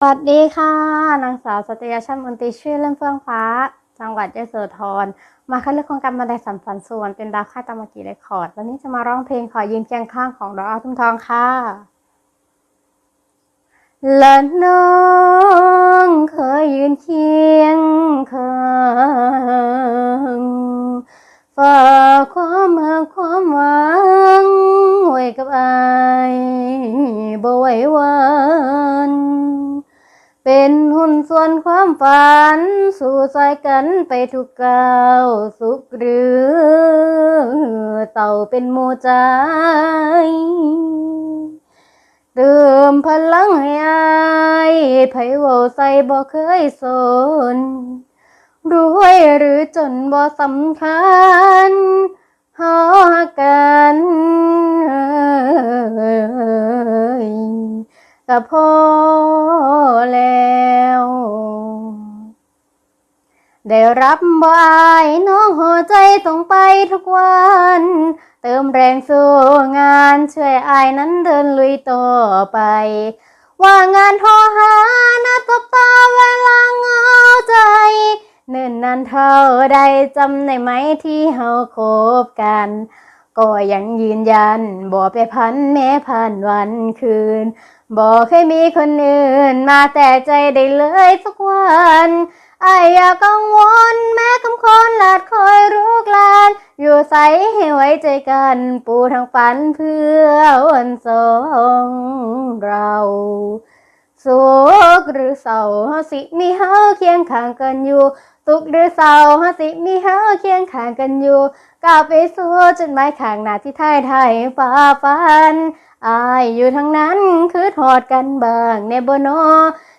สวัสดีค่ะ นางสาวสตรียชันมนตรีชื่อเล่นเฟื่องฟ้า จังหวัดยโสธร มาคัดเลือกโครงการบันไดสัมพันธ์ส่วนเป็นดาวค่ายตามกีเรคคอร์ด วันนี้จะมาร้องเพลงขอยืนเคียงข้างของดอกอ้อทุ่มทองค่ะและน้อ ส่วนความฝัน สู่ซอยกันไปทุกก้าวสุขหรือ เต่าเป็นโมใจเติมพลังให้อายไผเว่าใส่บ่เคยสนรวยหรือจนบ่สำคัญหากันเอ่ยก็พอแล้ว ได้รับบ่อายน้องหัวใจต้องไปทุกวัน เติมแรงสู้งานช่วยอายนั้นเดินลุยต่อไป ว่างานโทรหานะตบตาเวลาเงาใจ เนิ่นนานเท่าใดจำได้ไหมที่เฮาคบกัน ก็ยังยืนยันบ่ไปพันแม้ผ่านวันคืนบอกให้มีคนอื่น มาแต่ใจได้เลยสักวันไอายอย่ากังวลแม้คำคนหลาดคอยรุกลาน อยู่ใสให้ไว้ใจกันปูทางฝันเพื่อวันสองเรา สุขหรือเศร้าเฮาสิมีเฮาเคียงข้างกันอยู่สุขหรือเศร้าเฮาสิมีเฮาเคียงข้างกันอยู่ก้าวไปสู่จุดหมายข้างหน้าที่ไทยไทยฟ้าฟันอายอยู่ทางนั้นคือทอดกันเบ้างในบน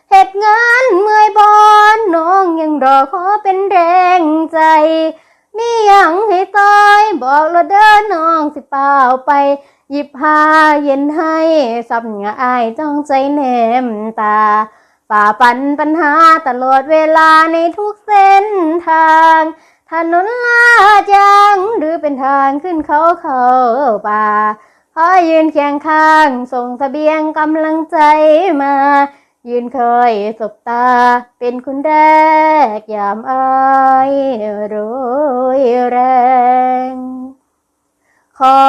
เหตุงานเมื่อยบอนน้องยังรอขอเป็นแรงใจมีหยังให้ตายบอกเราเดินน้องสิเปล่าไป หยิบหาเย็นให้สับเหงาอายจ้องใจแนมตาฝ่าฟันปัญหาตลอดเวลาในทุกเส้นทางถนนลาดยางหรือเป็นทางขึ้นเขาเขาป่าขอยืนเคียงข้างส่งเสบียงกำลังใจมา ยืนเคยสบตาเป็นคนแรกยามอายโรยแรง ขอ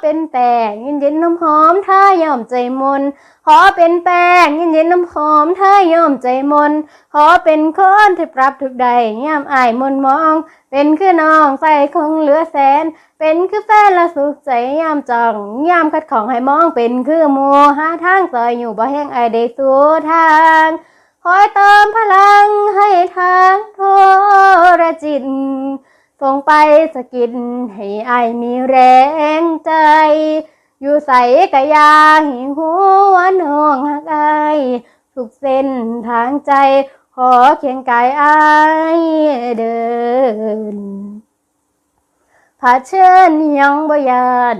เป็นแป้งเย็นเย็นน้ำหอมถ้ายอมใจมน ขอเป็นแป้งเย็นเย็นน้ำหอมถ้ายอมใจมน ขอเป็นคนที่ปรับทุกใดยามอายมนมอง เป็นคือน้องใส่คงเหลือแสน เป็นคือแฟนละสุขใจยามจองยามคัดของให้มองเป็นคือหมูหาทางซอยอยู่บ่แห้งไอายได้สู่ทาง คอยเติมพลังให้ทางโทรจิต ส่งไปสกิดให้อายมีแรงใจ อยู่ใส่กะยาหิหัวน้องหักอทุกเส้นทางใจ ขอเคียงกายอายเดินผาเชิญยังบยาน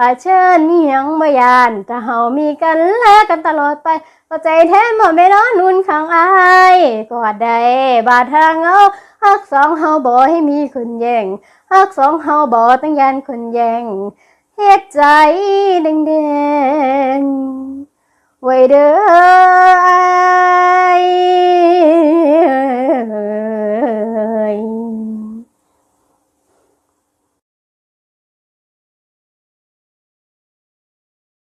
ผาเชิญยังบ่ยานถ้าเฮามีกันและกันตลอดไปก็ใจแท้หมดไม่ร้อนนุ่นข้างอายกอดได้บาดทางเอาฮักสองเฮาบ่ให้มีคนแย่งฮักสองเฮาบ่ต้องยันคนแย่งเฮ็ดใจแดงๆไว้เด้อ